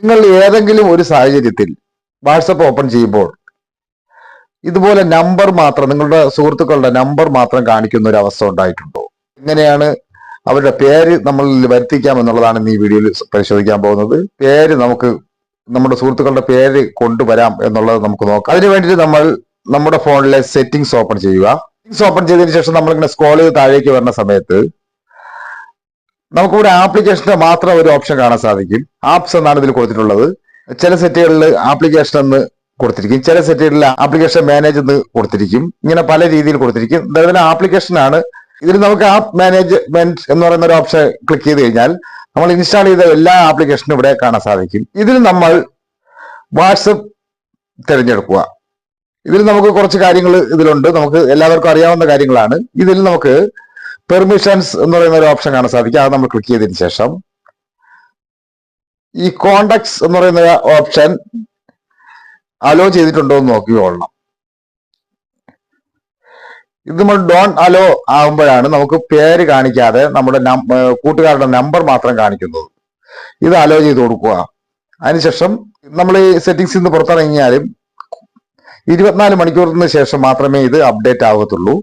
നിങ്ങൾ ഏതെങ്കിലും ഒരു സാഹചര്യത്തിൽ വാട്സപ്പ് ഓപ്പൺ ചെയ്യുമ്പോൾ ഇതുപോലെ നമ്പർ മാത്രം നിങ്ങളുടെ സുഹൃത്തുക്കളുടെ നമ്പർ മാത്രം കാണിക്കുന്ന ഒരു അവസ്ഥ ഉണ്ടായിട്ടുണ്ടോ? എങ്ങനെയാണ് അവരുടെ പേര് നമ്മളിൽ വരുത്തിക്കാം എന്നുള്ളതാണ് ഈ വീഡിയോയിൽ പരിശോധിക്കാൻ പോകുന്നത്. പേര് നമുക്ക് നമ്മുടെ സുഹൃത്തുക്കളുടെ പേര് കൊണ്ടുവരാം എന്നുള്ളത് നമുക്ക് നോക്കാം. അതിനു വേണ്ടിയിട്ട് നമ്മൾ നമ്മുടെ ഫോണിലെ സെറ്റിംഗ്സ് ഓപ്പൺ ചെയ്യുക. സെറ്റിംഗ്സ് ഓപ്പൺ ചെയ്തതിന് ശേഷം നമ്മളിങ്ങനെ സ്ക്രോൾ ചെയ്ത് താഴേക്ക് വരുന്ന സമയത്ത് നമുക്കിവിടെ ആപ്ലിക്കേഷന്റെ മാത്രം ഒരു ഓപ്ഷൻ കാണാൻ സാധിക്കും. ആപ്സ് എന്നാണ് ഇതിൽ കൊടുത്തിട്ടുള്ളത്. ചില സെറ്റുകളിൽ ആപ്ലിക്കേഷൻ എന്ന് കൊടുത്തിരിക്കും. ചില സെറ്റുകളിൽ ആപ്ലിക്കേഷൻ മാനേജ് എന്ന് കൊടുത്തിരിക്കും. ഇങ്ങനെ പല രീതിയിൽ കൊടുത്തിരിക്കും. ആപ്ലിക്കേഷൻ ആണ്. ഇതിൽ നമുക്ക് ആപ്പ് മാനേജ്മെന്റ് എന്ന് പറയുന്ന ഒരു ഓപ്ഷൻ ക്ലിക്ക് ചെയ്ത് കഴിഞ്ഞാൽ നമ്മൾ ഇൻസ്റ്റാൾ ചെയ്ത എല്ലാ ആപ്ലിക്കേഷനും ഇവിടെ കാണാൻ സാധിക്കും. ഇതിൽ നമ്മൾ വാട്സപ്പ് തിരഞ്ഞെടുക്കുക. ഇതിൽ നമുക്ക് കുറച്ച് കാര്യങ്ങൾ ഇതിലുണ്ട്. നമുക്ക് എല്ലാവർക്കും അറിയാവുന്ന കാര്യങ്ങളാണ്. ഇതിൽ നമുക്ക് പെർമിഷൻസ് എന്ന് പറയുന്ന ഒരു ഓപ്ഷൻ കാണാൻ സാധിക്കും. അത് നമ്മൾ ക്ലിക്ക് ചെയ്തതിന് ശേഷം. ഈ കോണ്ടാക്ട്സ് എന്ന് പറയുന്ന ഓപ്ഷൻ അലോ ചെയ്തിട്ടുണ്ടോ എന്ന് നോക്കിക്കൊള്ളണം ഇത് നമ്മൾ ഡോൺ അലോ ആകുമ്പോഴാണ് നമുക്ക് പേര് കാണിക്കാതെ നമ്മുടെ കൂട്ടുകാരുടെ നമ്പർ മാത്രം കാണിക്കുന്നത്. ഇത് അലോ ചെയ്ത് കൊടുക്കുക. അതിനുശേഷം നമ്മൾ ഈ സെറ്റിംഗ്സിൽ നിന്ന് പുറത്തിറങ്ങിയാലും ഇരുപത്തിനാല് മണിക്കൂറിന് ശേഷം മാത്രമേ ഇത് അപ്ഡേറ്റ് ആകത്തുള്ളൂ